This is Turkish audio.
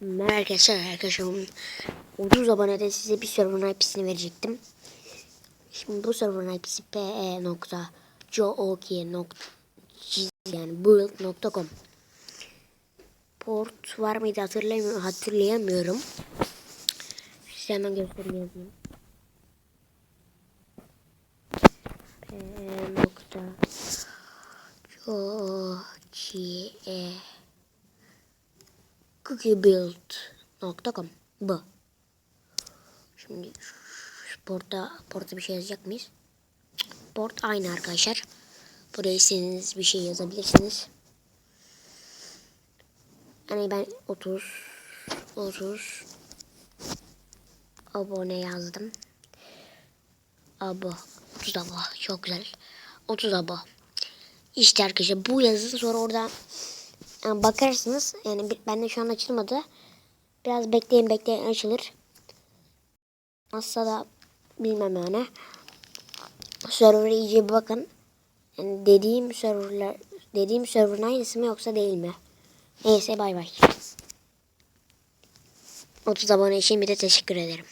Merhaba arkadaşlar arkadaşlar 30 abonede size bir server'ın IP'sini verecektim. Şimdi bu server'ın IP'si pe.joog.gz yani build.com Port var mıydı hatırlayamıyorum. hatırlayamıyorum. Size hemen göstereyim yazayım. P nokta G cookiebuild.com bu. Şimdi porta, porta bir şey yazacak mıyız? Port aynı arkadaşlar. Buraya istediğiniz bir şey yazabilirsiniz. Hani ben 30 30 abone yazdım. Abo. 30 abo. Çok güzel. 30 abo. İşte arkadaşlar bu yazı sonra orada yani bakarsınız. Yani bende şu an açılmadı. Biraz bekleyin bekleyin açılır. Asla bilmem yani. Server'a iyice bir bakın. Yani dediğim serverler dediğim server'ın aynısı mı yoksa değil mi? Neyse bay bay. 30 abone için bir de teşekkür ederim.